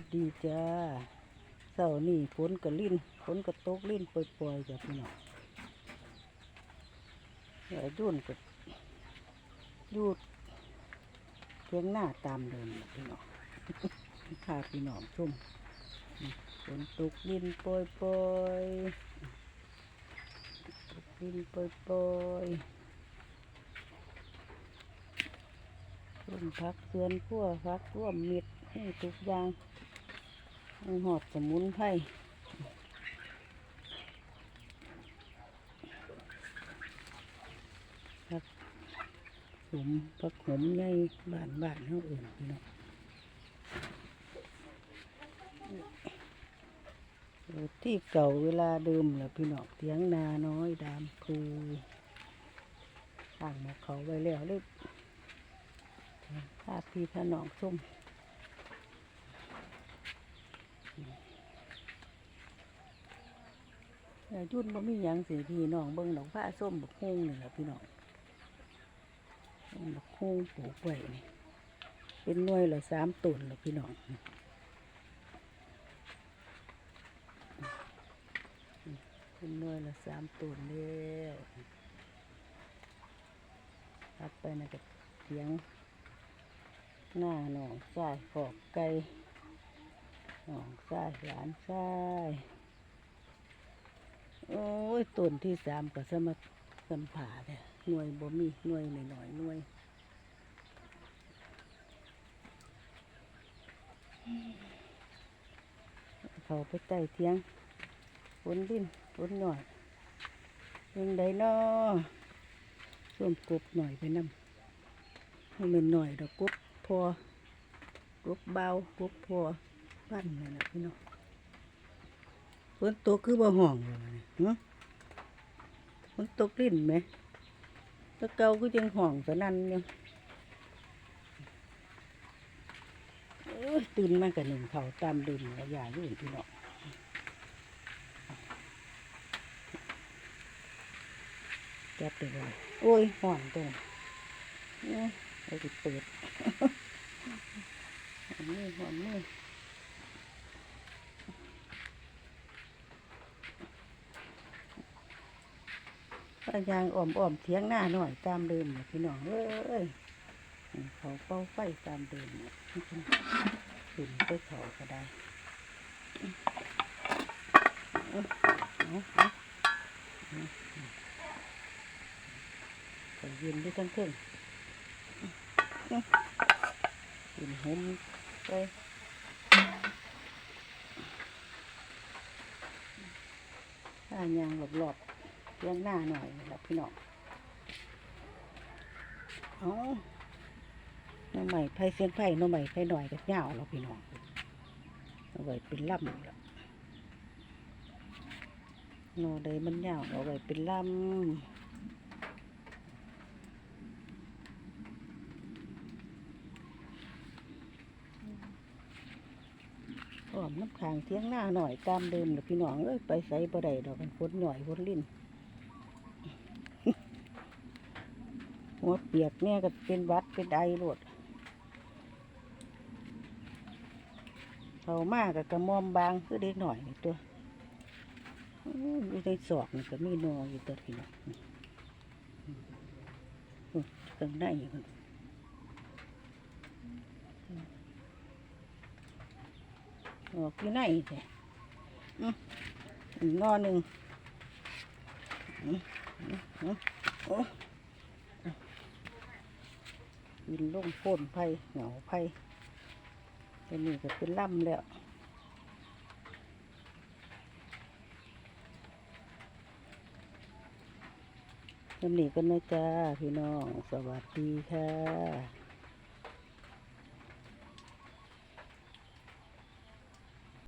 วัสดีจ้าเสาร์นี่ฝนกระลิ่นฝนกระตกลิ่นปล่อยๆจ้ะพี่น้องไอ้ดุนก็อยูดเทียงหน้าตามเดิมพี่น้องพาพี่น้องชมนี่ฝนตกลิ่นปล่อยๆตกลิ่นปล่อยๆต้นพักเสือนขั้วพักร่วมมิดให้ทุกอย่าง หอดสมุนไพรผักสมผักหมใหญ่บานบานเฮาอื่นพี่น้องที่เก่าเวลาเดิมแหละพี่น้องเถียงนาน้อยดามคือตั้งมาเขาไว้แล้วเลยพาพี่พาน้องส้ม แต่ยุ่นบ่มีหยังสิพี่น้องเบิ่งดอกผ้าส้มบักฮุ้งนี่แหละพี่น้องส้มบักฮุ้งปลูกไว้นี่เป็นหน่วยละสามต้นแล้วพี่น้องเป็นหน่วยละสามต้นแล้วทัดไปนะกับเสียงหน้าหนองทรายขอกไก่หนองทรายหลานทราย ต้นที่สามก็สมัครสัมผาเนี่ยหน่วยบ่มีหน่วยหน่อยหน่วยเขาไปใต้เทียงฝนดินฝนหน่อยยังไดนอส้วมกบหน่อยไปนำให้มันหน่อยดอกกบพอกบเบากบพอปั้นนั่นแหละพี่น้องฝนตกคือบ่ห้องเลยนะ ฮะฝนตกลิ้นไหมตะเกาก็ยังห้องสนั่นอยู่ตื่นมากกับหนึ่งเขาตามดื่มแล้วอย่าอยู่พี่น้องจับได้เลยโอ้ยห่อนตรงนี่เราจะเปิดหอมมือห่อมมือ ป้ายางอ่อมอ่อมๆเทียงหน้าหน่อยตามเดิมพี่น้องเอ้ยเขาเป้าไฟตามเดิมเนี่ยขึ้นไปเขาก็ได้เอาเอาเอาก็ยืนด้วยทั้งเครื่งกินหุ่มไปถ้ายางหลบๆ เลี้ยงหน้าหน่อยนะครับพี่น้องเอาหน้ำใหม่ไผ่เสียงไผ่หน้ำใหม่ไผ่หน่อยกับเหย้าเราพี่น้องเอาไว้เป็นลำแล้วหน่อใดมันเหย้าเอาไว้เป็นลำออมน้ำค้างเทียงหน้าหน่อยตามเดิมเลยพี่น้องเอ้ยไปใส่บ่ได้ดอกกันฝนหน่อยฝนลิ้น หัวเปียกเนี่ยก็เป็นวัดเป็นไอโลดเขามากกับกระมอมบางคือเด็กหน่อยนี่ตัวอยู่ในศอกนี่ก็มีนออยู่ตัวที่นี่อื้อข้างในมันออกอยู่ในแท้อื้ออีกหนอหนึ่งอื้ออื้ออื้อโอ้ บินลงโพ่นไผ่เหงาไผ่ตัวนี้ก็เป็นล่ำแล้วตัวนี้ก็นะจ้าพี่น้อง สวัสดีค่ะ